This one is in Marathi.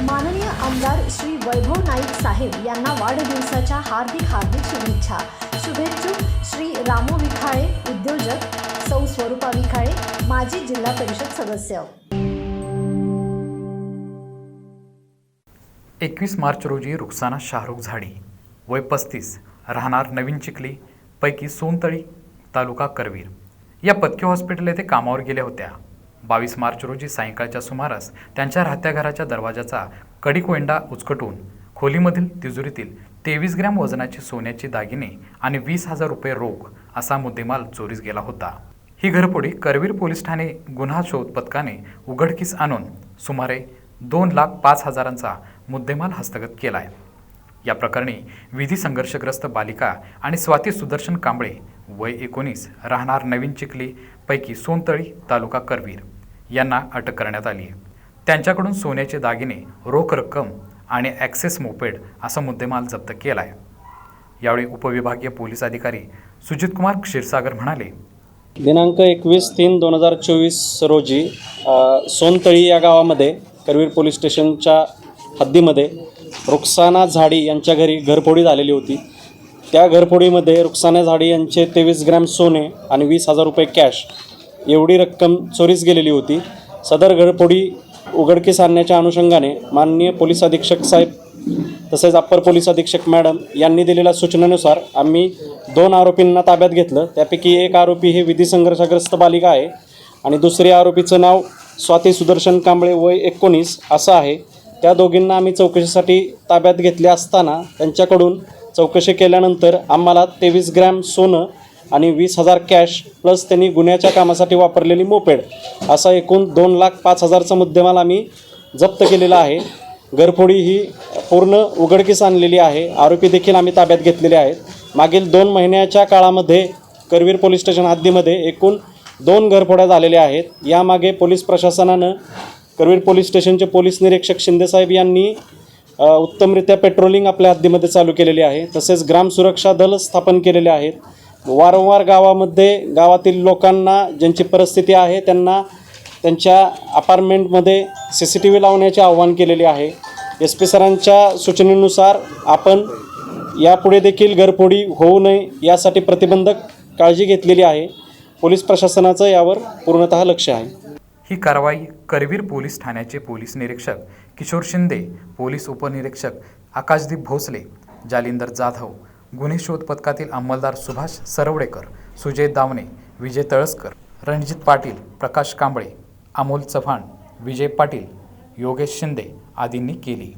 माननीय आमदार श्री वैभव नाईक साहेब यांना वाढदिवसाच्या हार्दिक हार्दिक शुभेच्छा. शुभेच्छुक श्री रामू विखाळे उद्योजक सौ स्वरूपा विखाळे माजी जिल्हा परिषद सदस्य. एकवीस मार्च रोजी रुक्साना शाहरुख झाडी वय पस्तीस राहणार नवीन चिखली पैकी सोनतळी तालुका करवीर. या पत्की हॉस्पिटल येथे कामावर गेल्या होत्या. बावीस मार्च रोजी सायंकाळच्या सुमारास त्यांच्या राहत्या घराच्या दरवाजाचा कडीकोंडा उचकटून खोलीमधील तिजोरीतील तेवीस ग्रॅम वजनाची सोन्याची दागिने आणि वीस हजार रुपये रोख असा मुद्देमाल चोरीस गेला होता. ही घरपोडी करवीर पोलीस ठाणे गुन्हा शोध पथकाने उघडकीस आणून सुमारे दोन लाख पाच हजारांचा मुद्देमाल हस्तगत केला आहे या प्रकरणी विधी संघर्षग्रस्त बालिका आणि स्वाती सुदर्शन कांबळे वय एकोणीस राहणार नवीन चिखली पैकी सोनतळी तालुका करवीर. यांना अटक करण्यात आली आहे. त्यांच्याकडून सोन्याचे दागिने रोख रक्कम आणि ॲक्सेस मोपेड असा मुद्देमाल जप्त केला आहे यावेळी उपविभागीय पोलीस अधिकारी सुजित कुमार क्षीरसागर म्हणाले दिनांक एकवीस तीन दोन हजार चोवीस रोजी सोनतळी या गावामध्ये करवीर पोलीस स्टेशनच्या हद्दीमध्ये रुक्साना झाडी यांच्या घरी घरफोडी झालेली होती. त्या घरफोडीमध्ये रुक्साना झाडी यांचे तेवीस ग्रॅम सोने आणि वीस हजार रुपये कॅश एवढी रक्कम चोरीस गेलेली होती. सदर घडपोडी उघडकीस आणण्याच्या अनुषंगाने माननीय पोलीस अधीक्षक साहेब तसेच अप्पर पोलीस अधीक्षक मॅडम यांनी दिलेल्या सूचनेनुसार आम्ही दोन आरोपींना ताब्यात घेतलं. त्यापैकी एक आरोपी हे विधी संघर्षग्रस्त बालिका आहे आणि दुसरे आरोपीचं नाव स्वाती सुदर्शन कांबळे वय एकोणीस असं आहे. त्या दोघींना आम्ही चौकशीसाठी ताब्यात घेतले असताना त्यांच्याकडून चौकशी केल्यानंतर आम्हाला तेवीस ग्रॅम सोनं आणि वीस हजार कॅश प्लस त्यांनी गुन्ह्याच्या कामासाठी वापरलेली मोपेड. असा एकूण दोन लाख पाच हजारचा मुद्देमाल आम्ही जप्त केलेला आहे. घरफोडी ही पूर्ण उघडकीस आणलेली आहे. आरोपी देखील आम्ही ताब्यात घेतलेले आहेत. मागील दोन महिन्याच्या काळामध्ये करवीर पोलीस स्टेशन हद्दीमध्ये एकूण दोन घरफोड्या झालेल्या आहेत. यामागे पोलीस प्रशासनानं करवीर पोलीस स्टेशनचे पोलीस निरीक्षक शिंदेसाहेब यांनी उत्तमरित्या पेट्रोलिंग आपल्या हद्दीमध्ये चालू केलेली आहे. तसेच ग्राम सुरक्षा दल स्थापन केलेले आहेत. वारंवार गावामध्ये गावातील लोकांना ज्यांची परिस्थिती आहे त्यांना त्यांच्या अपार्टमेंटमध्ये सी सी टी व्ही लावण्याचे आव्हान केलेले आहे. एस पी सरांच्या सूचनेनुसार आपण यापुढे देखील घरफोडी होऊ नये यासाठी प्रतिबंधक काळजी घेतलेली आहे. पोलीस प्रशासनाचं यावर पूर्णतः लक्ष आहे. ही कारवाई करवीर पोलीस ठाण्याचे पोलीस निरीक्षक किशोर शिंदे पोलीस उपनिरीक्षक आकाशदीप भोसले जालिंदर जाधव गुन्हे शोध पथकातील अंमलदार सुभाष सरवडेकर सुजय दावणे विजय तळसकर रणजित पाटील प्रकाश कांबळे अमोल चव्हाण विजय पाटील योगेश शिंदे आदींनी केली.